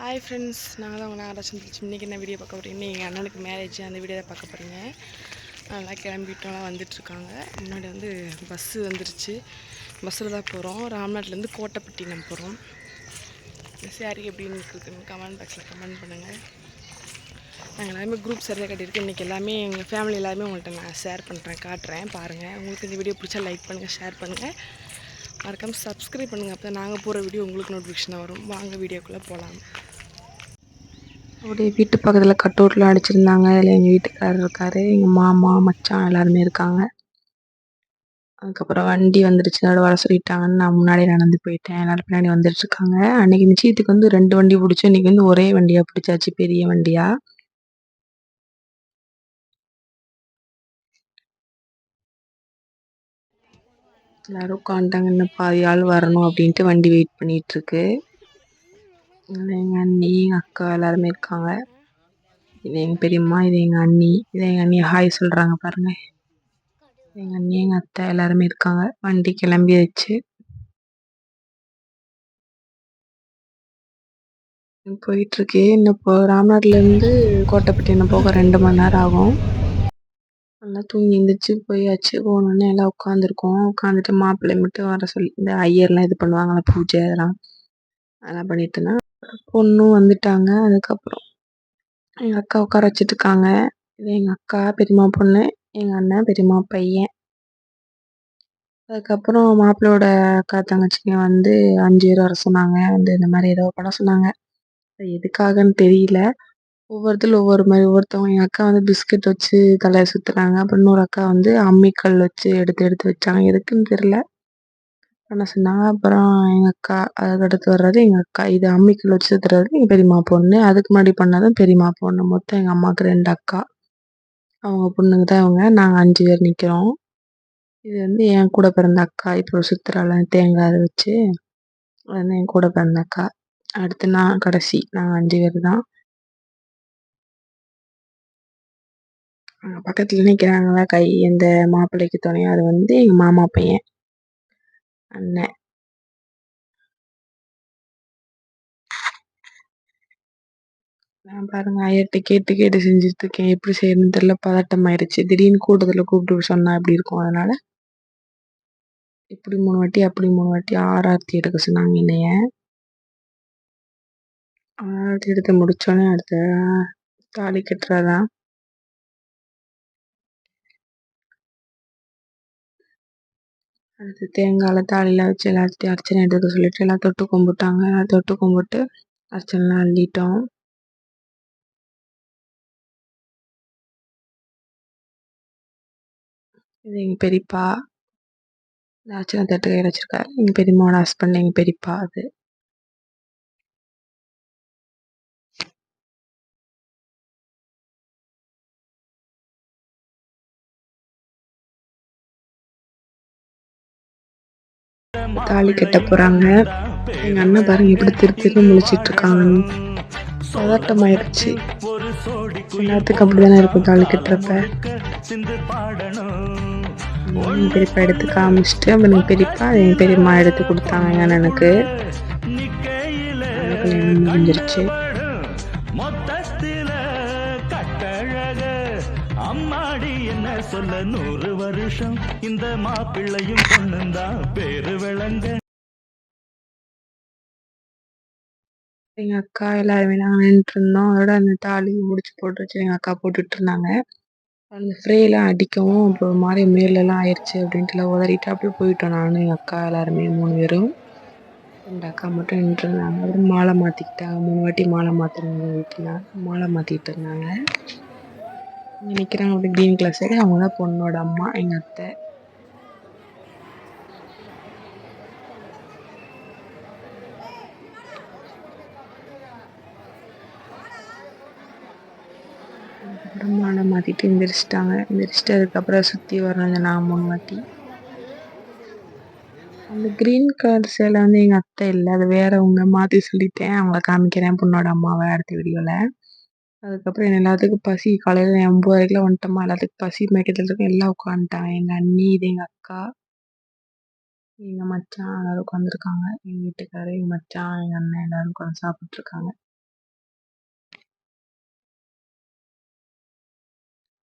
Hi friends நாங்கள் தான் உங்கள் நாகராஜன் திருச்சி இன்றைக்கி என்ன வீடியோ பார்க்க போகிறீங்க எங்கள் அண்ணனுக்கு மேரேஜ் அந்த வீடியோ தான் பார்க்க போகிறீங்க நல்லா கிளம்பிட்டோம்லாம் வந்துட்டுருக்காங்க. முன்னாடி வந்து பஸ்ஸு வந்துருச்சு. பஸ்ஸில் தான் போகிறோம் ராம்நாட்லேருந்து கோட்டைப்பட்டினம் போகிறோம் சாரி எப்படின்னு இருக்குன்னு கமெண்ட் பாக்ஸில் கமெண்ட் பண்ணுங்கள் நாங்கள் எல்லாருமே குரூப் சரியாக கட்டியிருக்கோம். இன்றைக்கி எல்லாமே எங்கள் ஃபேமிலி எல்லாருமே உங்கள்கிட்ட நான் ஷேர் பண்ணுறேன் காட்டுறேன். பாருங்கள் உங்களுக்கு இந்த வீடியோ பிடிச்சா லைக் பண்ணுங்கள் ஷேர் பண்ணுங்கள் மறக்காமல் சப்ஸ்கிரைப் பண்ணுங்கள் அப்போ நாங்கள் போகிற வீடியோ உங்களுக்கு நோட்டிஃபிகேஷனாக வரும். வாங்க வீடியோக்குள்ளே போகலாம் அப்படியே வீட்டு பக்கத்தில் கட் அவுட்லாம் அடிச்சிருந்தாங்க. அதில் எங்கள் வீட்டுக்காரர் இருக்கார். எங்கள் மாமா மச்சான் எல்லாருமே இருக்காங்க. அதுக்கப்புறம் வண்டி வந்துடுச்சு அதோட வர சொல்லிட்டாங்கன்னு நான் முன்னாடியே நடந்து போயிட்டேன். எல்லாரும் பின்னாடி வந்துட்டு இருக்காங்க. அன்னைக்கு நிச்சயத்துக்கு வந்து ரெண்டு வண்டி பிடிச்சோம் இன்னைக்கு வந்து ஒரே வண்டியாக பிடிச்சாச்சு. பெரிய வண்டியாக எல்லாரும் உட்காந்துட்டாங்க. இன்னும் பாதி ஆள் வரணும் அப்படின்ட்டு வண்டி வெயிட் பண்ணிட்டு இருக்கு எங்கள் அண்ணி எங்கள் அக்கா எல்லாருமே இருக்காங்க. இது எங்கள் பெரியம்மா இது எங்கள் அண்ணி இது எங்கள் அண்ணி ஹாய் சொல்கிறாங்க பாருங்க. எங்கள் அண்ணி எங்கள் அத்தை எல்லாருமே இருக்காங்க. வண்டி கிளம்பியாச்சு வச்சு இருக்கு இன்னும் இப்போ ராம்நாட்ல இருந்து கோட்டைப்பட்டினம் போக ரெண்டு மணி நேரம் ஆகும். நல்லா தூங்கி எந்திரிச்சு போயாச்சு போனோடனே எல்லாம் உட்காந்துருக்கோம் உட்காந்துட்டு மாப்பிள்ளை மட்டும் வர சொல்லி இந்த ஐயர்லாம் இது பண்ணுவாங்கல்ல பூஜை அதெல்லாம். அதெல்லாம் பண்ணிட்டுனா பொண்ணும் வந்துட்டாங்க. அதுக்கப்புறம் எங்கள் அக்கா உட்கார வச்சுட்டு இருக்காங்க இது அக்கா பெரியம்மா பொண்ணு எங்கள் அண்ணன் பெரியம்மா பையன். அதுக்கப்புறம் மாப்பிள்ளையோட அக்கா தங்கச்சிங்க வந்து அஞ்சு பேர் வர சொன்னாங்க. வந்து இந்த மாதிரி ஏதோ பண்ண சொன்னாங்க. எதுக்காகன்னு தெரியல. ஒவ்வொருத்தரும் ஒவ்வொரு மாதிரி ஒவ்வொருத்தவங்க எங்கள் அக்கா வந்து பிஸ்கட் வச்சு தலையை சுற்றுறாங்க அப்புறம் இன்னொரு அக்கா வந்து அம்மிக்கல் வச்சு எடுத்து எடுத்து வச்சாங்க. எதுக்குன்னு தெரில பண்ண சொன்னாங்க? அப்புறம் எங்கள் அக்கா அதுக்கு அடுத்து வர்றது எங்கள் அக்கா. இது அம்மிக்கல் வச்சு சுற்றுறது எங்கள் பெரியம்மா பொண்ணு. அதுக்கு முன்னாடி பண்ணதும் பெரியம்மா பொண்ணு. மொத்தம் எங்கள் அம்மாவுக்கு ரெண்டு அக்கா. அவங்க பொண்ணுங்க தான் இவங்க. நாங்கள் அஞ்சு பேர் நிற்கிறோம் இது வந்து என் கூட பிறந்த அக்கா. இப்போ சுற்றுறாள் தேங்காய் அதை வச்சு. அது வந்து என் கூட பிறந்த அக்கா. அடுத்து நான் கடைசி. நாங்கள் அஞ்சு பேர் தான். பக்கத்துல நிக்கிறாங்கல்ல கை எந்த மாப்பிள்ளைக்கு துணையோ அது வந்து எங்க மாமா பையன். அண்ணன். நான் பாருங்க ஐயர்கிட்ட கேட்டு கேட்டு செஞ்சுட்டு இருக்கேன். எப்படி செய்யணும்னு தெரியல. பதட்டம் ஆயிடுச்சு. திடீர்னு கூட்டத்தில் கூப்பிட்டு சொன்னா எப்படி இருக்கும் அதனால? இப்படி மூணு வாட்டி அப்படி மூணு வாட்டி ஆராத்தி எடுக்க சொன்னாங்க என்னைய. ஆராத்தி எடுத்து முடிச்சோடனே அடுத்த தாலி கட்டுறதான் அடுத்து தேங்காயில் தாலிலாம் வச்சு எல்லாத்தையும் அர்ச்சனை எடுக்க சொல்லிட்டு எல்லாம் தொட்டு கும்பிட்டாங்க. எல்லாம் தொட்டு கும்பிட்டு அர்ச்சனைலாம் அள்ளிட்டோம். இது எங்கள் பெரியப்பா. இந்த அர்ச்சனை தட்டு கையில் வச்சுருக்காரு. எங்கள் பெரியம்மாவோட ஹஸ்பண்ட் எங்கள் பெரியப்பா அது. தாலி கட்ட போறாங்க. எங்க அண்ணன் பாருங்க இப்படி திரு திரு முழிச்சிட்டு இருக்காங்கன்னு. பதட்டம் ஆயிடுச்சு எல்லாத்துக்கும் அப்படிதானே இருக்கும் தாலி கட்டுறப்ப. பெரியப்பா எடுத்து காமிச்சிட்டு அப்புறம் எங்க பெரியப்பா என் பெரியம்மா எடுத்து கொடுத்தாங்க எனக்கு. அண்ணனுக்கு முடிஞ்சிருச்சு சொல்ல நூறு வருஷம். இந்த மாப்பிள்ளையும் பொண்ணுந்தான் பேரு விளங்க. எங்க அக்கா எல்லாருமே நாங்கள் நின்றுட்டு இருந்தோம் அதோட அந்த தாலி முடிச்சு போட்டு வச்சு எங்க அக்கா போட்டுட்டு இருந்தாங்க. அந்த ஃப்ரேலாம் அடிக்கவும் அப்புறம் ஒரு மாதிரி மேலெல்லாம் ஆயிடுச்சு அப்படின்ட்டு உதறிட்டு அப்படியே போயிட்டோம் நானும் எங்கள் அக்கா எல்லாருமே மூணு பேரும். ரெண்டு அக்கா மட்டும் நின்றுருந்தாங்க. அப்புறம் மாலை மாற்றிக்கிட்டாங்க மூணு வாட்டி மாலை மாற்றினாங்க வீட்டில் மாலை மாற்றிட்டு இருந்தாங்க. இங்கே நிற்கிறாங்க அப்படி க்ரீன் கலர் சரி அவங்க தான் பொண்ணோட அம்மா எங்கள் அத்தை. அதுக்கப்புறம் மாலை மாற்றிட்டு எந்திரிச்சிட்டாங்க. எந்திரிச்சிட்டு அதுக்கப்புறம் சுற்றி வரணும் நான் மூணு வாட்டி அந்த க்ரீன் கலர் சேலை வந்து எங்கள் அத்தை இல்லை. அது வேறவங்க மாற்றி சொல்லிட்டேன். அவங்கள காமிக்கிறேன். பொண்ணோட அம்மாவை அடுத்த வீடியோவில் அதுக்கப்புறம் என்ன எல்லாத்துக்கும் பசி காலையில் ஒம்பது வரைக்கும்லாம் வந்துட்டோமா எல்லாத்துக்கும் பசி மேய்க்கிறதுல இருக்கும் எல்லாம் உட்காந்துட்டாங்க எங்கள் அண்ணி இது எங்கள் அக்கா எங்கள் மச்சான் எல்லோரும் உட்காந்துருக்காங்க. எங்கள் வீட்டுக்காரர் எங்கள் மச்சான் எங்கள் அண்ணன் எல்லோரும் உட்காந்து சாப்பிட்ருக்காங்க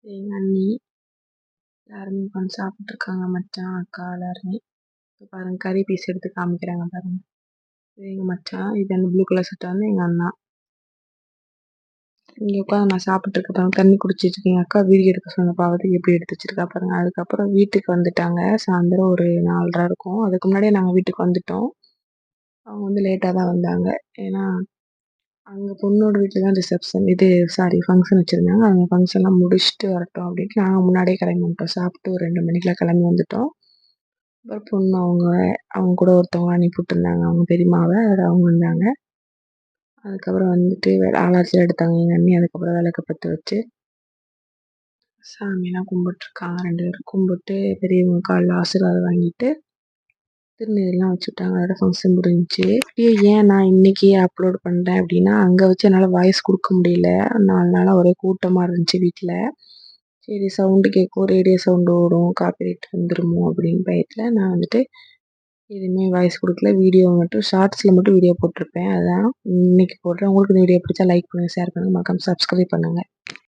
எங்கள் அண்ணி எல்லாருமே உட்காந்து சாப்பிட்ருக்காங்க மச்சான் அக்கா எல்லாருமே. இப்போ பாருங்கள் கறி பீஸ் எடுத்து காமிக்கிறாங்க பாருங்கள் இது எங்கள் மச்சான் இது அந்த ப்ளூ கலர் சட்டை வந்து எங்கள் அண்ணா. இங்கே உட்காந்து நான் சாப்பிட்ருக்க பாருங்க தண்ணி குடிச்சிட்டு இருக்கேன். அக்கா வீடியோ எடுக்க சொன்ன பாவத்துக்கு எப்படி எடுத்து வச்சிருக்கா பாருங்க. அதுக்கப்புறம் வீட்டுக்கு வந்துட்டாங்க. சாயந்தரம் ஒரு நாலரை இருக்கும். அதுக்கு முன்னாடியே நாங்கள் வீட்டுக்கு வந்துட்டோம். அவங்க வந்து லேட்டாக தான் வந்தாங்க. ஏன்னா அங்கே பொண்ணோட வீட்டில் தான் ரிசப்ஷன் இது சாரி ஃபங்க்ஷன் வச்சுருந்தாங்க. அந்த ஃபங்க்ஷன்லாம் முடிச்சுட்டு வரட்டும் அப்படின்ட்டு நாங்கள் முன்னாடியே கிளம்பி வந்துட்டோம். சாப்பிட்டு ஒரு ரெண்டு மணிக்கெலாம் கிளம்பி வந்துட்டோம். அப்புறம் பொண்ணு அவங்க அவங்க கூட ஒருத்தவங்க அனுப்பி இருந்தாங்க அவங்க பெரியமாவை அதில் அவங்க வந்தாங்க. அதுக்கப்புறம் வந்துட்டு வே ஆலாச்சியில் எடுத்தாங்க எங்கள் அண்ணி. அதுக்கப்புறம் விளக்கு பற்ற வச்சு சாமியெல்லாம் கும்பிட்டுருக்காங்க ரெண்டு பேரும். கும்பிட்டு பெரியவங்க காலில் ஆசீர்வாதம் வாங்கிட்டு திருநெல்லாம் வச்சுட்டாங்க. அதோட ஃபங்க்ஷன் முடிஞ்சுச்சு. வீடியோ ஏன் நான் இன்றைக்கி அப்லோட் பண்ணுறேன் அப்படின்னா அங்கே வச்சு என்னால் வாய்ஸ் கொடுக்க முடியல. நாலு நாளாக ஒரே கூட்டமாக இருந்துச்சு வீட்டில் சரி சவுண்டு கேட்கும் ரேடியோ சவுண்டு ஓடும். காப்பிரைட் வந்துடுமோ அப்படின்னு பயத்தில் நான் வந்துட்டு எதுவுமே வாய்ஸ் கொடுக்கல. வீடியோ மட்டும் ஷார்ட்ஸில் மட்டும் வீடியோ போட்டிருப்பேன். அதான் இன்னைக்கு போடுறேன். உங்களுக்கு இந்த வீடியோ பிடிச்சா லைக் பண்ணுங்கள் ஷேர் பண்ணுங்கள் மறக்காம சப்ஸ்கிரைப் பண்ணுங்கள்